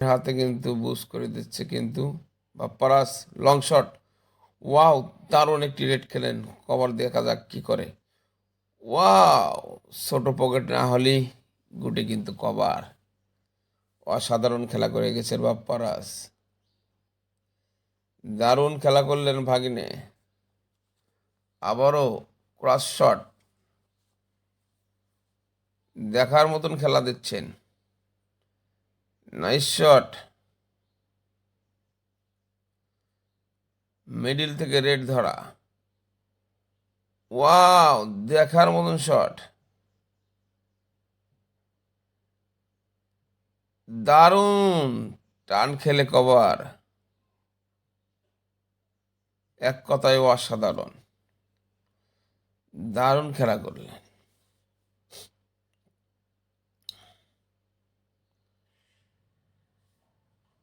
হাতে কিন্তু বুস করে দিচ্ছে কিন্তু বাপ্পারাস লং শট ওয়াও দারুণ একটি রেড খেলেন। কভার দেখা যাক কি করে। ওয়াও ছোট পকেট না হলেই গুটি কিন্তু কভার। অসাধারণ খেলা করে গেছে বাপ্পারাস। দারুণ খেলা করলেন ভাগিনে। আবারও ক্রস শট দেখার মতন খেলা দিচ্ছেন। নাইস শট মিডিল থেকে রেড ধরা। ওয়াও দেখার মতন শট দারুণ! টান খেলে কভার। এক কথায় অসাধারণ। দারুণ খেলা করলেন।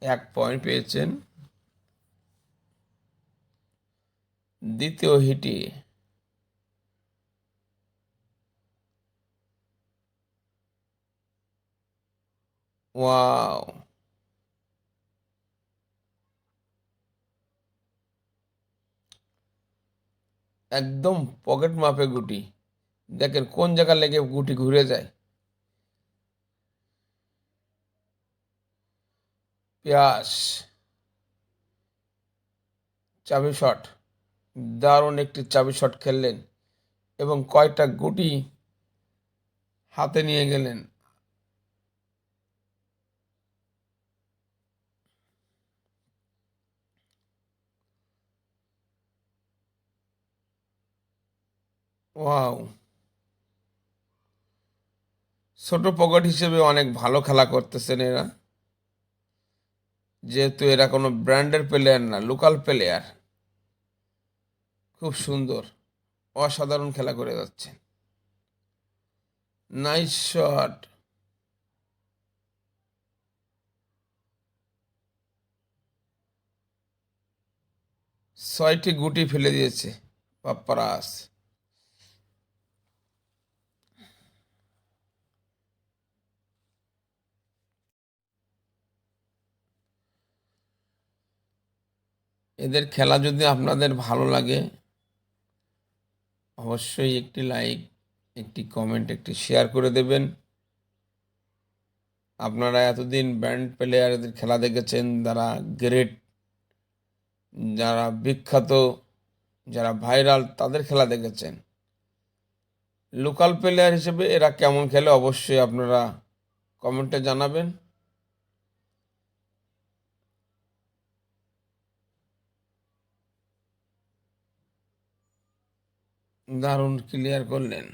এক পয়েন্ট পেয়েছেন। দ্বিতীয় হিটে ওয়াও। একদম পকেট মাপে গুটি। দেখেন কোন জায়গা লেগে গুটি ঘুরে যায়? পেঁয়াজ চাবি শট দারুণ একটি চাবি শট খেললেন এবং কয়টা গুটি হাতে নিয়ে গেলেন। ওয়াও ছোট পকেট হিসেবে অনেক ভালো খেলা করতেছেন এরা। যেহেতু এরা কোনো ব্র্যান্ডের প্লেয়ার না, লোকাল প্লেয়ার। খুব সুন্দর, অসাধারণ খেলা করে যাচ্ছে। নাইস শট ছয়টি গুটি ফেলে দিয়েছে পাপ্পারাস। এদের খেলা যদি আপনাদের ভালো লাগে, অবশ্যই একটি লাইক, একটি কমেন্ট, একটি শেয়ার করে দেবেন। আপনারা এতদিন ব্যান্ড প্লেয়ারদের খেলা দেখেছেন, যারা গ্রেট, যারা বিখ্যাত, যারা ভাইরাল, তাদের খেলা দেখেছেন। লোকাল প্লেয়ার হিসেবে এরা কেমন খেলে অবশ্যই আপনারা কমেন্টে জানাবেন। দারুণ ক্লিয়ার করলেন।